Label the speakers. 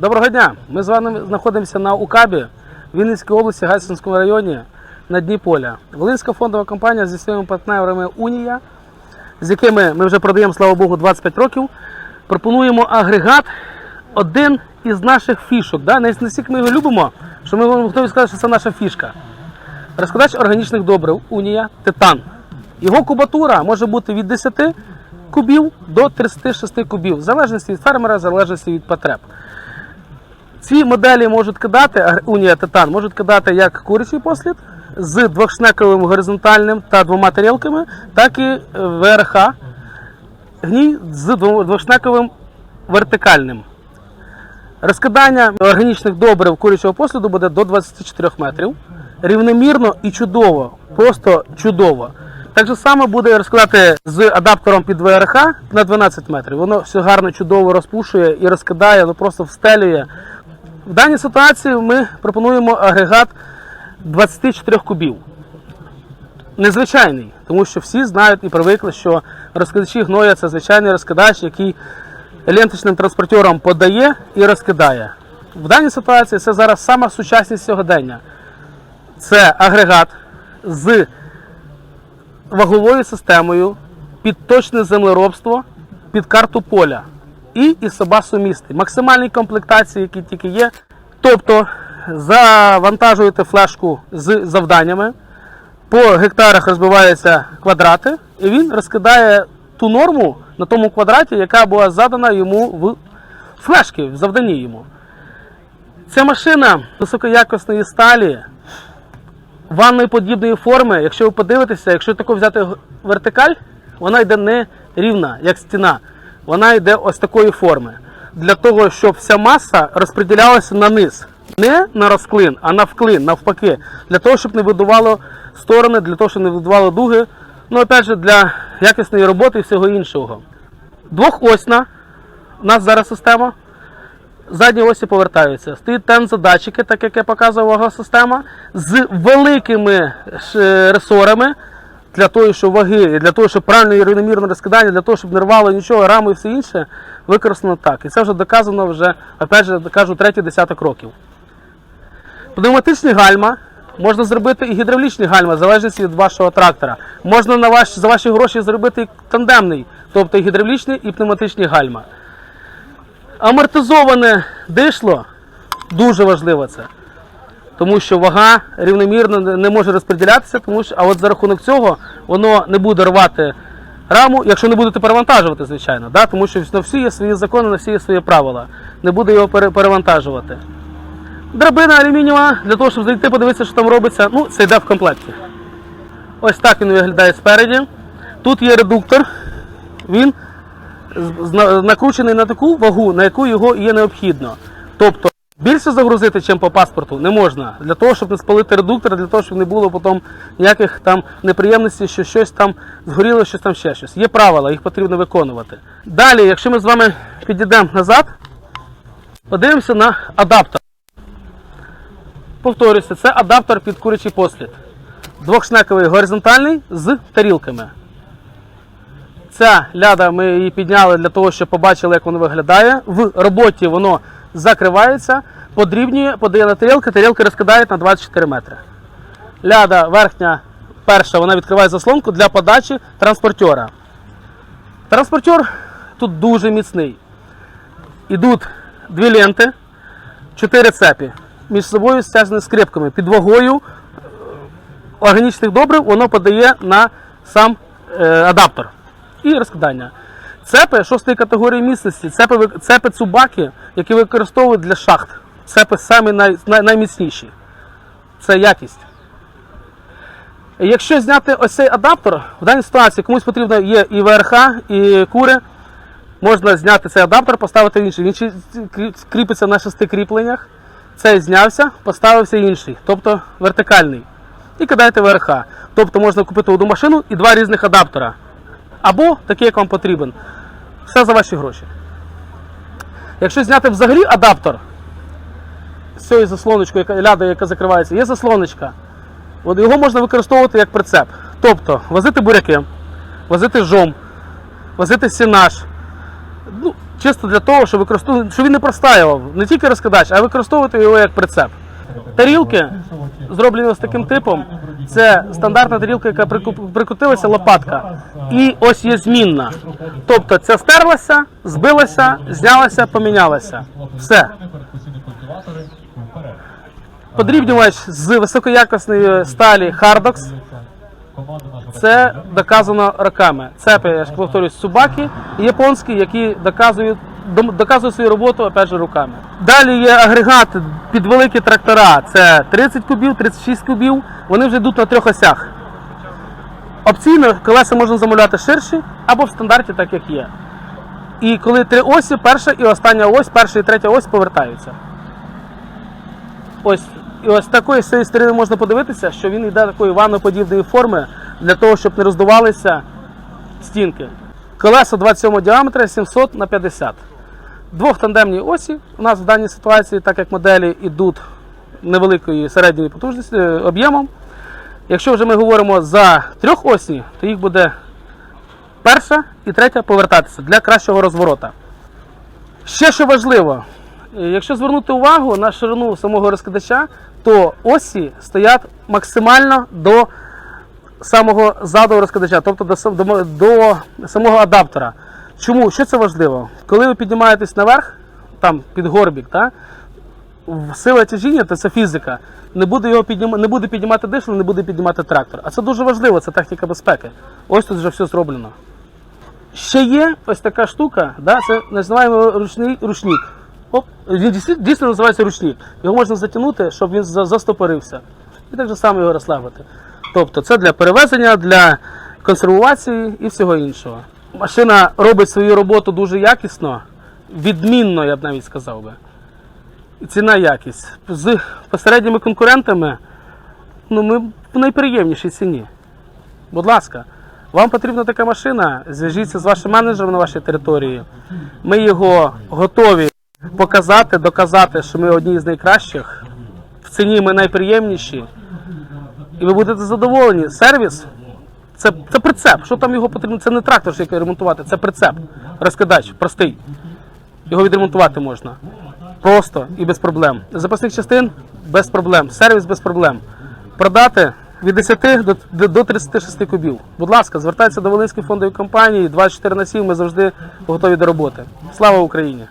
Speaker 1: Доброго дня! Ми з вами знаходимося на УКАБі Вінницькій області, Гайсинському районі на дні поля. Волинська фондова компанія зі своїми партнерами Унія, з якими ми вже продаємо, слава Богу, 25 років. Пропонуємо агрегат, один із наших фішок. Да? Настільки ми його любимо, що ми вам готові сказати, що це наша фішка. Розкладач органічних добрив Унія Титан. Його кубатура може бути від 10 кубів до 36 кубів, в залежності від фермера, в залежності від потреб. Ці моделі можуть кидати, Унія Титан, можуть кидати як курячий послід з двохшнековим горизонтальним та двома тарілками, так і е, ВРХ гній з дво- двохшнековим вертикальним. Розкидання органічних добрив курячого посліду буде до 24 метрів. Рівномірно і чудово, просто чудово. Так же само буде розкладати з адаптером під ВРХ на 12 метрів. Воно все гарно, чудово розпушує і розкидає, ну просто встелює. В даній ситуації ми пропонуємо агрегат 24 кубів. Незвичайний, тому що всі знають і привикли, що розкидачі гноя це звичайний розкидач, який ленточним транспортером подає і розкидає. В даній ситуації це зараз сама сучасність сьогодення. Це агрегат з ваговою системою під точне землеробство, під карту поля і із собасумісти. Максимальні комплектації, які тільки є. Тобто завантажуєте флешку з завданнями, по гектарах розбиваються квадрати, і він розкидає ту норму на тому квадраті, яка була задана йому в флешки, в завданні йому. Ця машина високоякісної сталі, ванної подібної форми, якщо ви подивитеся, якщо таку взяти вертикаль, вона йде не рівна, як стіна. Вона йде ось такої форми. Для того, щоб вся маса розподілялася на низ. Не на розклин, а на вклин, навпаки. Для того, щоб не видувало сторони, для того, щоб не видувало дуги. Ну, опять же, для якісної роботи і всього іншого. Двохосна у нас зараз система задні осі повертаються. Стоїть тензодатчики, так як я показував система, з великими ресорами для того, щоб ваги, для того, щоб правильно і рівномірне розкидання, для того, щоб не рвало нічого, раму і все інше, використано так. І це вже доказано вже, опять же, кажу, третій десяток років. Пневматичні гальма. Можна зробити і гідравлічні гальма, в залежності від вашого трактора. Можна на ваш, за ваші гроші зробити і тандемний, тобто і гідравлічний, і пневматичні гальма. Амортизоване дишло дуже важливо це. Тому що вага рівномірно не- може розподілятися, тому що, а от за рахунок цього воно не буде рвати раму, якщо не будете перевантажувати, звичайно. Да? Тому що на всі є свої закони, на всі є свої правила. Не буде його перевантажувати. Драбина алюмінієва, для того, щоб зайти, подивитися, що там робиться, ну, це йде в комплекті. Ось так він виглядає спереді. Тут є редуктор. Він накручений на таку вагу, на яку його є необхідно. Тобто більше загрузити, ніж по паспорту, не можна. Для того, щоб не спалити редуктор, для того, щоб не було потім ніяких там неприємностей, що щось там згоріло, щось там ще щось. Є правила, їх потрібно виконувати. Далі, якщо ми з вами підійдемо назад, подивимося на адаптер. Повторюся, це адаптер під курячий послід. Двохшнековий горизонтальний з тарілками. Ця ляда ми її підняли для того, щоб побачили, як воно виглядає. В роботі воно закривається, подрібнює, подає на тарілки, тарілки розкидають на 24 метри. Ляда верхня, перша, вона відкриває заслонку для подачі транспортера. Транспортер тут дуже міцний. Ідуть дві ленти, чотири цепі. Між собою стяжені скрипками. Під вагою е, органічних добрив воно подає на сам е, адаптер і розкидання. Цепи шостої категорії міцності, цепи, цепи цубаки, які використовують для шахт. Цепи самі най, най, найміцніші. Це якість. Якщо зняти ось цей адаптер, в даній ситуації комусь потрібно є і ВРХ, і кури, можна зняти цей адаптер, поставити інший. Він кріпиться на шести кріпленнях. Цей знявся, поставився інший, тобто вертикальний. І кидаєте ВРХ. Тобто можна купити одну машину і два різних адаптера. Або такий, як вам потрібен. Все за ваші гроші. Якщо зняти взагалі адаптер з цією заслоночкою, яка ляда, яка закривається, є заслоночка. От його можна використовувати як прицеп. Тобто возити буряки, возити жом, возити сінаж. Ну, чисто для того, щоб щоб він не простаював, не тільки розкидач, а використовувати його як прицеп. Тарілки зроблені ось таким типом. Це стандартна тарілка, яка прикрутилася лопатка. І ось є змінна. Тобто це стерлася, збилася, знялася, помінялася. Все. Подрібнювач з високоякісної сталі Hardox. Це доказано роками. Цепи, я ж повторюсь, субаки японські, які доказують, доказують свою роботу опять же руками. Далі є агрегат під великі трактора. Це 30 кубів, 36 кубів. Вони вже йдуть на трьох осях. Опційно колеса можна замовляти ширші або в стандарті, так як є. І коли три осі, перша і остання ось, перша і третя ось повертаються. Ось, і ось такої з цієї сторони можна подивитися, що він йде такої ванноподібної форми для того, щоб не роздувалися стінки. Колеса 27 діаметра 700 на 50. Двохтандемні осі у нас в даній ситуації, так як моделі йдуть невеликої середньої потужності е, об'ємом. Якщо вже ми говоримо за трьохосні, то їх буде перша і третя повертатися для кращого розворота. Ще що важливо, е, якщо звернути увагу на ширину самого розкидача, то осі стоять максимально до самого заду розкидача, тобто до, до, до самого адаптера. Чому? Що це важливо? Коли ви піднімаєтесь наверх, там під горбік, та, сила тяжіння, то це фізика. Не буде його підніма, не буде піднімати дишло, не буде піднімати трактор. А це дуже важливо, це техніка безпеки. Ось тут вже все зроблено. Ще є ось така штука, да, це називаємо ручний ручник. Оп, він дійсно, дійсно називається ручник. Його можна затягнути, щоб він застопорився. І так же само його розслабити. Тобто це для перевезення, для консервації і всього іншого. Машина робить свою роботу дуже якісно, відмінно, я б навіть сказав би. Ціна якість. З посередніми конкурентами ну, ми в найприємнішій ціні. Будь ласка, вам потрібна така машина, зв'яжіться з вашим менеджером на вашій території. Ми його готові показати, доказати, що ми одні з найкращих. В ціні ми найприємніші. І ви будете задоволені. Сервіс це, це прицеп. Що там його потрібно? Це не трактор, що який ремонтувати, це прицеп. Розкидач, простий. Його відремонтувати можна. Просто і без проблем. Запасних частин без проблем. Сервіс без проблем. Продати від 10 до, до, до 36 кубів. Будь ласка, звертайтеся до Волинської фондової компанії 24 на 7, ми завжди готові до роботи. Слава Україні!